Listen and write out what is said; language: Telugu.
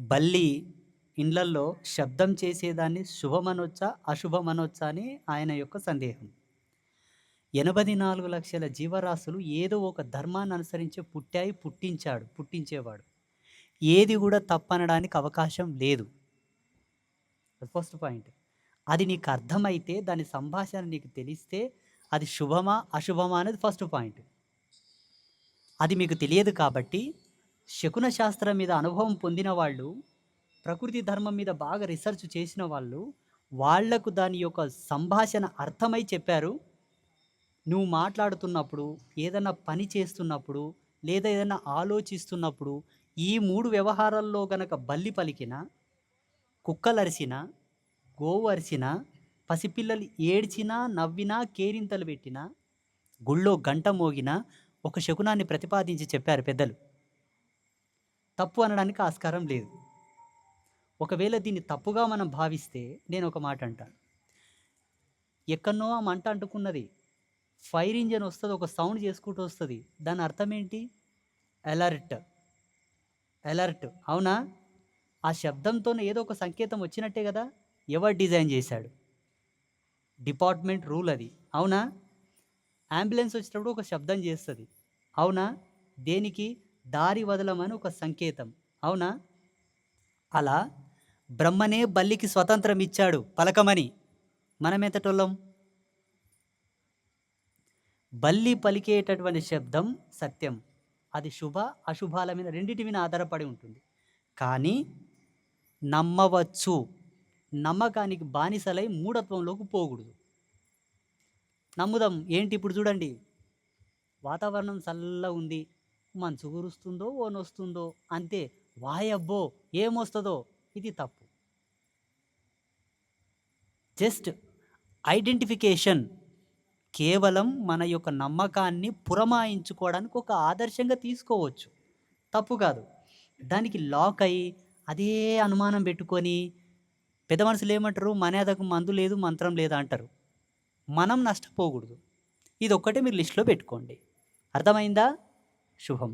బల్లి ఇండ్లల్లో శబ్దం చేసేదాన్ని శుభమనొచ్చా? అశుభమనొచ్చా? అని ఆయన యొక్క సందేహం. 84,00,000 జీవరాశులు ఏదో ఒక ధర్మాన్ని అనుసరించే పుట్టాయి, పుట్టించాడు, పుట్టించేవాడు. ఏది కూడా తప్పనడానికి అవకాశం లేదు. First point. అది నీకు అర్థమైతే, దాని సంభాషణ నీకు తెలిస్తే, అది శుభమా? అశుభమా? అనేది ఫస్ట్ పాయింట్. అది మీకు తెలియదు కాబట్టి, శకున శాస్త్రం మీద అనుభవం పొందిన వాళ్ళు, ప్రకృతి ధర్మం మీద బాగా రీసెర్చ్ చేసిన వాళ్ళు, వాళ్ళకు దాని యొక్క సంభాషణ అర్థమై చెప్పారు. నువ్వు మాట్లాడుతున్నప్పుడు, ఏదైనా పని చేస్తున్నప్పుడు, లేదా ఏదైనా ఆలోచిస్తున్నప్పుడు, ఈ మూడు వ్యవహారాల్లో గనక బల్లి పలికిన కుక్కలరిసిన గోవు అరిసినా, పసిపిల్లలు ఏడ్చినా, నవ్వినా, కేరింతలు పెట్టినా, గుళ్ళో గంట మోగినా, ఒక శకునాన్ని ప్రతిపాదించి చెప్పారు పెద్దలు. తప్పు అనడానికి ఆస్కారం లేదు. ఒకవేళ దీన్ని తప్పుగా మనం భావిస్తే, నేను ఒక మాట అంటాను. ఎక్కడనో ఆ మంట అంటుకున్నది. ఫైర్ ఇంజన్ వస్తుంది ఒక సౌండ్ చేసుకుంటూ వస్తుంది దాని అర్థం ఏంటి? అలర్ట్. అలర్ట్. అవునా? ఆ శబ్దంతోనే ఏదో ఒక సంకేతం వచ్చినట్టే కదా ఎవరు డిజైన్ చేశాడు? డిపార్ట్మెంట్ రూల్ అది. అవునా? అంబులెన్స్ వచ్చినప్పుడు ఒక శబ్దం చేస్తుంది అవునా? దేనికి? దారి వదలమని ఒక సంకేతం. అవునా? అలా బ్రహ్మనే బల్లికి స్వతంత్రం ఇచ్చాడు పలకమని. మనమెంతటోళ్ళం? బల్లి పలికేటటువంటి శబ్దం సత్యం. అది శుభ, అశుభాల మీద రెండింటి మీద ఆధారపడి ఉంటుంది. కానీ నమ్మవచ్చు. నమ్మకానికి బానిసలై మూఢత్వంలోకి పోకూడదు. నమ్ముదాం. ఏంటి ఇప్పుడు చూడండి. వాతావరణం చల్లగా ఉంది మంచు కురుస్తుందో, ఓనొస్తుందో అంతే. వాయబ్బో! ఏమొస్తుందో ఇది తప్పు. Just identification. కేవలం మన యొక్క నమ్మకాన్ని పురమాయించుకోవడానికి ఒక ఆదర్శంగా తీసుకోవచ్చు. తప్పు కాదు. దానికి లాక్ అయ్యి, అదే అనుమానం పెట్టుకొని, పెద్ద మనుషులేమంటారు? మనేదకు మందు లేదు, మంత్రం లేదు అంటారు. మనం నష్టపోకూడదు. ఇదొక్కటే మీరు లిస్ట్‌లో పెట్టుకోండి. అర్థమైందా? శుభం.